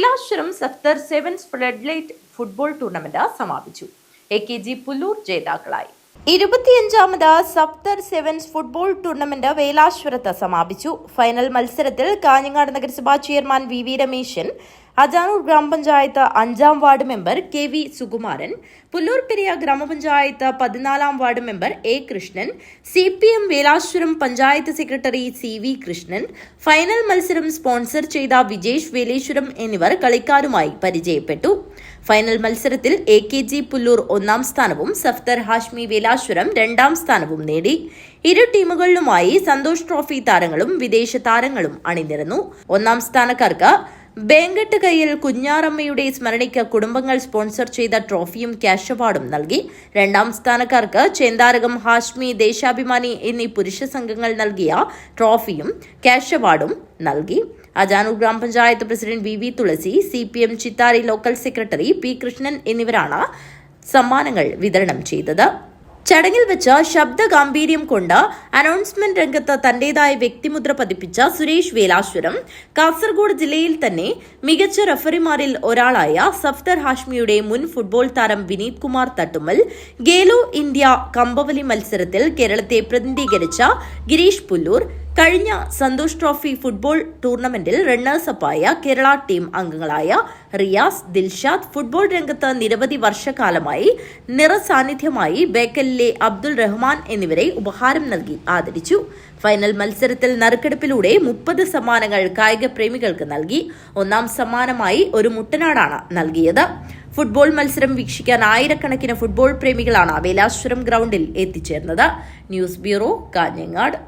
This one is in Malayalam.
Velashwaram Safdar sevens floodlight football tournament സമാപിച്ചു. എ കെ ജി പുല്ലൂർ ജേതാക്കളായി. ഇരുപത്തിയഞ്ചാമത് സഫ്തർ സെവൻസ് ഫുട്ബോൾ ടൂർണമെന്റ് വേലാശ്വരത്ത് സമാപിച്ചു. ഫൈനൽ മത്സരത്തിൽ കാഞ്ഞങ്ങാട് നഗരസഭാ chairman V V Rameshan Ajanur ഗ്രാമപഞ്ചായത്ത് അഞ്ചാം ward member K V Sukumaran Pullur Periya ഗ്രാമപഞ്ചായത്ത് പതിനാലാം ward member A Krishnan C P M Velashwaram panchayat secretary C V Krishnan final മത്സരം സ്പോൺസർ ചെയ്ത വിജേഷ് വേലേശ്വരം എന്നിവർ കളിക്കാരുമായി പരിചയപ്പെട്ടു. ഫൈനൽ മത്സരത്തിൽ എ കെ ജി പുല്ലൂർ ഒന്നാം സ്ഥാനവും സഫ്തർ ഹാഷ്മി വേലാശ്വരം രണ്ടാം സ്ഥാനവും നേടി. ഇരു ടീമുകളിലുമായി സന്തോഷ് ട്രോഫി താരങ്ങളും വിദേശ താരങ്ങളും അണിനിരന്നു. ഒന്നാം സ്ഥാനക്കാർക്ക് ബേങ്കട്ട് കയ്യിൽ കുഞ്ഞാറമ്മയുടെ സ്മരണയ്ക്ക് കുടുംബങ്ങൾ സ്പോൺസർ ചെയ്ത ട്രോഫിയും ക്യാഷ് അവാർഡും നൽകി. രണ്ടാം സ്ഥാനക്കാർക്ക് ചേന്താരകം ഹാഷ്മി ദേശാഭിമാനി എന്നീ പുരുഷ സംഘങ്ങൾ നൽകിയ ട്രോഫിയും ക്യാഷ് അവാർഡും നൽകി. അജാനൂർ ഗ്രാമപഞ്ചായത്ത് president V V Thulasi C P M Chithari local secretary P Krishnan എന്നിവരാണ് സമ്മാനങ്ങൾ വിതരണം ചെയ്തത്. ചടങ്ങിൽ വെച്ച് ശബ്ദ ഗാംഭീര്യം കൊണ്ട് അനൗൺസ്മെന്റ് രംഗത്ത് തന്റേതായ വ്യക്തിമുദ്ര പതിപ്പിച്ച സുരേഷ് വേലാശ്വരം കാസർഗോഡ് ജില്ലയിൽ തന്നെ മികച്ച റഫറിമാരിൽ ഒരാളായ സഫ്തർ ഹാഷ്മിയുടെ മുൻ ഫുട്ബോൾ താരം വിനീത് കുമാർ തട്ടുമ്മൽ ഗേലോ ഇന്ത്യ കമ്പവലി മത്സരത്തിൽ കേരളത്തെ പ്രതിനിധീകരിച്ച ഗിരീഷ് പുല്ലൂർ കഴിഞ്ഞ സന്തോഷ് ട്രോഫി ഫുട്ബോൾ ടൂർണമെന്റിൽ റണ്ണേഴ്സപ്പായ കേരള ടീം അംഗങ്ങളായ റിയാസ് ദിൽഷാദ് ഫുട്ബോൾ രംഗത്ത് നിരവധി വർഷക്കാലമായി നിറസാന്നിധ്യമായി ബേക്കലിലെ അബ്ദുൾ റഹ്മാൻ എന്നിവരെ ഉപഹാരം നൽകി ആദരിച്ചു. ഫൈനൽ മത്സരത്തിൽ നറുക്കെടുപ്പിലൂടെ മുപ്പത് സമ്മാനങ്ങൾ കായിക പ്രേമികൾക്ക് നൽകി. ഒന്നാം സമ്മാനമായി ഒരു മുട്ടനാടാണ് നൽകിയത്. ഫുട്ബോൾ മത്സരം വീക്ഷിക്കാൻ ആയിരക്കണക്കിന് ഫുട്ബോൾ പ്രേമികളാണ് വേലാശ്വരം ഗ്രൗണ്ടിൽ എത്തിച്ചേർന്നത്. News bureau Kanhangad.